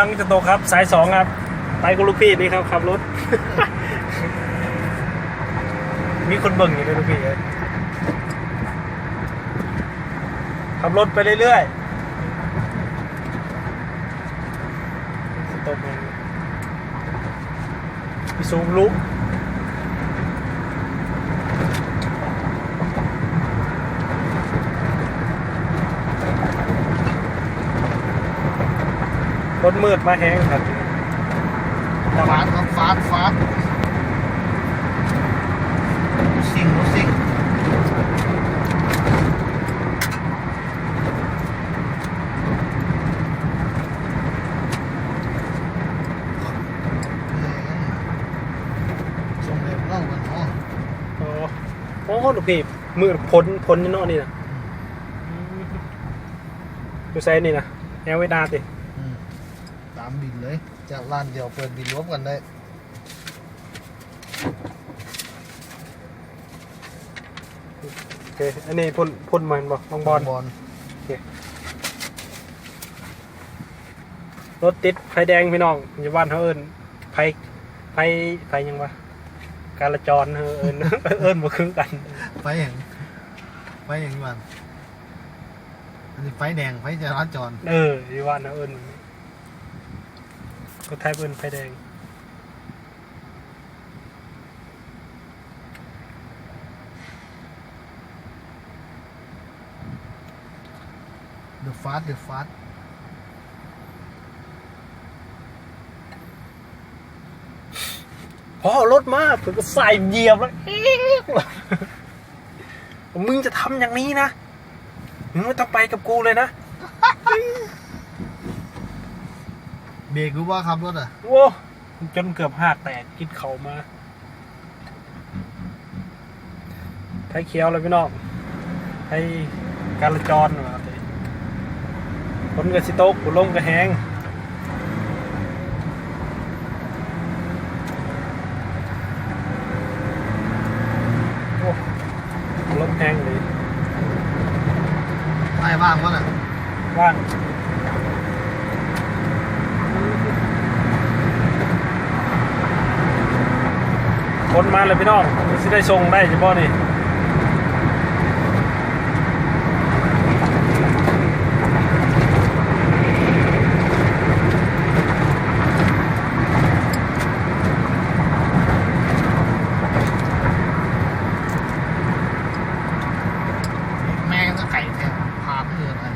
ทางจะตกครับสายสองครับ ไปกับลูกพี่นี่ครับขับรถ มีคนเบิ่งอยู่เลยลูกพี่เอ้ยขับรถไปเรื่อยๆตกมันมีสูงลุก รถมืดมาแห้งครับฟาดครับฟาดฟาดสิ่งรถสิ่งส่งเร็วเล่ากันเนาะโอ้โอ้ลูกพี่มืดพ้นพ้นนี่เนอกนี่นะดูไซส์นี่นะแอลไว้ดาติอืม ตามบินเลย จากร้านเดียวเปิดบินรวมกันได้โอเค อันนี้พ่นพ่นมันบอกบางบอลบอลรถติดไฟแดงพี่น้องอยู่บ้านเขาเอิญไฟไฟไฟยังวะการละจรเออเอิญเอิญมาคือกัน ไฟอย่างไฟอย่างนี้มันอันนี้ไฟแดงไฟจราจร เอออยู่บ้านเขาเอิญ ก็ไทยเอิญไฟแดงเดอะฟาสเดอะฟาสพอเอารถมาผมก็ใส่เหยียบแล้วเอ๊ะมึงจะทำอย่างนี้นะ มึงไม่ต้องไปกับกูเลยนะ เบรกรู้ว่าขับรถอะโว้จนเกือบหักแตกกินเขามาไทยเขียวเลยพี่น้องไทยการละจรมาเลยคนกับสิโต๊กลมกับแหงโอ้ลมแหงเลยไอ้บ้างวะน่ะว่าง คนมาเลยพี่น้องสิได้ทรงได้เฉพาะนี่ แม่งก็ไก่แทนพาเพื่อนอะไร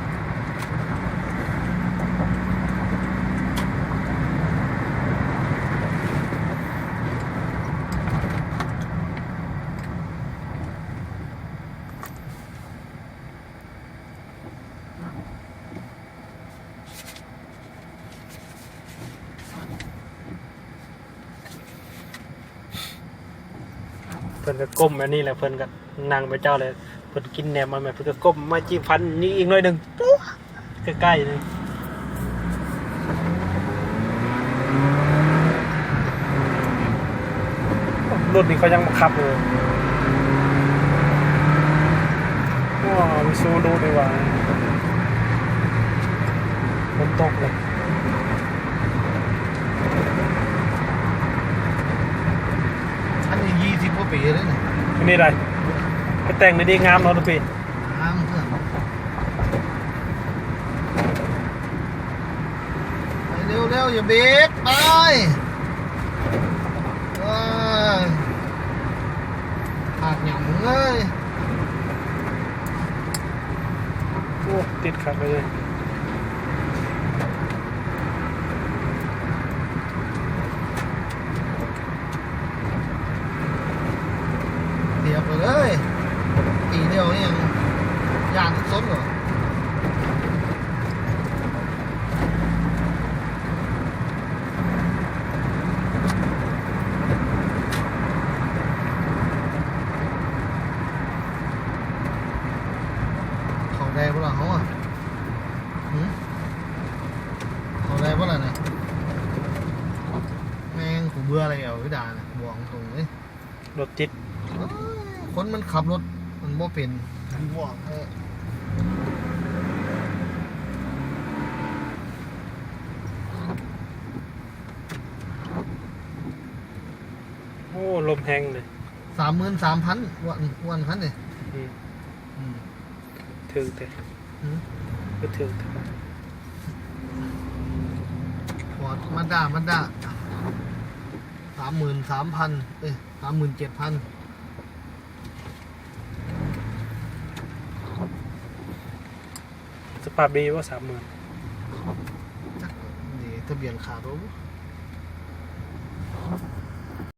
เพิ่นก็ก้มอันนี้แหละเพิ่นก็นั่งไปเจ้าเลยเพิ่นกินแหนมมาแม่เพิ่นก็ก้มมาจิ้มฟันนี่อีกหน่อยหนึ่งใกล้ๆเลยรถนี่เขายังบังคับเลยว้าววิซูดูดีกว่าฝนตกเลย อันนี้ยี่สิบกว่า ปีแล้วเนี่ยอันนี้อะไรไปแต่งในดีงามเนาะทุกปีอ้างเพื่อนไปเร็วเร็วๆอย่าเบรกไปเอ้ยขาดหยำเลย โอ้ติดขัดเลย เสียบเลยตีเดียวนี่ยังยางส้นเหรอได้ปะล่ะเขาอะหืมเขาได้ปะล่ะเนี่ยแม่งกูเบื่ออะไรอะพี่ดาเนี่ยบอกตรงเลยรถติด นมันขับรถมันบ่เป็นดีวอกเออโอ้ลมแหงเลยสามหมื่นสามพันวันวันพันเนยถึงแต่ก็ถึงแต่ฟอร์ดมาด้ามาด้าสามหมื่นสามพันเอ้ยสามหมื่นเจ็ดพัน สภาพดีว่าสามหมื่นทะเบียนขาดรถ